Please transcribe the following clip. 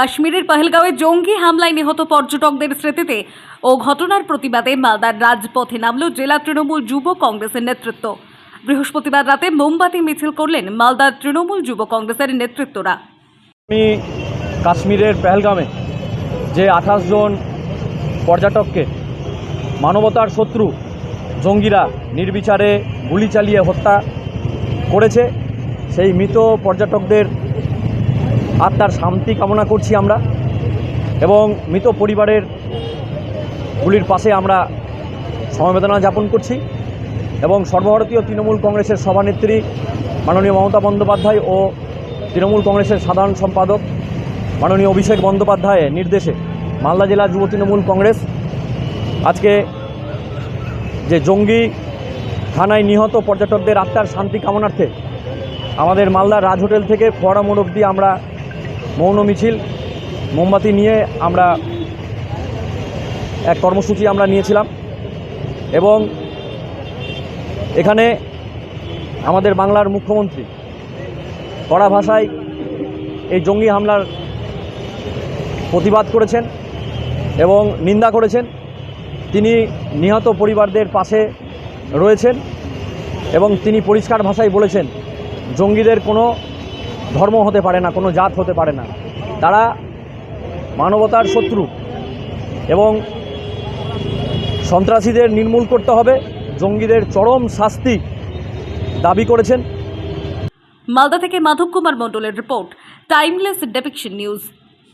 কাশ্মীরের পহেলগাঁওয়ে জঙ্গি হামলায় নিহত পর্যটকদের স্মৃতিতে ও ঘটনার প্রতিবাদে মালদার রাজপথে নামল জেলা তৃণমূল যুব কংগ্রেসের নেতৃত্ব। বৃহস্পতিবার রাতে মোমবাতি মিছিল করলেন মালদার তৃণমূল যুব কংগ্রেসের নেতৃত্বরা। আমি কাশ্মীরের পেহেলগামে যে আঠাশ জন পর্যটককে, মানবতার শত্রু জঙ্গিরা নির্বিচারে গুলি চালিয়ে হত্যা করেছে, সেই মৃত পর্যটকদের আত্মার শান্তি কামনা করছি আমরা এবং মৃত পরিবারের গুলির পাশে আমরা সমবেদনা যাপন করছি এবং সর্বভারতীয় তৃণমূল কংগ্রেসের সভানেত্রী মাননীয় মমতা বন্দ্যোপাধ্যায় ও তৃণমূল কংগ্রেসের সাধারণ সম্পাদক মাননীয় অভিষেক বন্দ্যোপাধ্যায়ের নির্দেশে মালদা জেলা যুব তৃণমূল কংগ্রেস আজকে যে জঙ্গি থানায় নিহত পর্যটকদের আত্মার শান্তি কামনার্থে আমাদের মালদার রাজ হোটেল থেকে ফোয়ারা মোড় অবধি আমরা মৌন মিছিল, মোমবাতি নিয়ে আমরা এক কর্মসূচি আমরা নিয়েছিলাম এবং এখানে আমাদের বাংলার মুখ্যমন্ত্রী কড়া ভাষায় এই জঙ্গি হামলার প্রতিবাদ করেছেন এবং নিন্দা করেছেন। তিনি নিহত পরিবারদের পাশে রয়েছেন এবং তিনি পরিষ্কার ভাষায় বলেছেন, জঙ্গিদের কোনো ধর্ম হতে পারে না, কোনো জাত হতে পারে না। তারা মানবতার শত্রু এবং সন্ত্রাসীদের নির্মূল করতে হবে, জঙ্গিদের চরম শাস্তি দাবি করেছেন। মালদা থেকে মাধব কুমার মণ্ডলের রিপোর্ট, টাইমলেস ডেপিকশন নিউজ।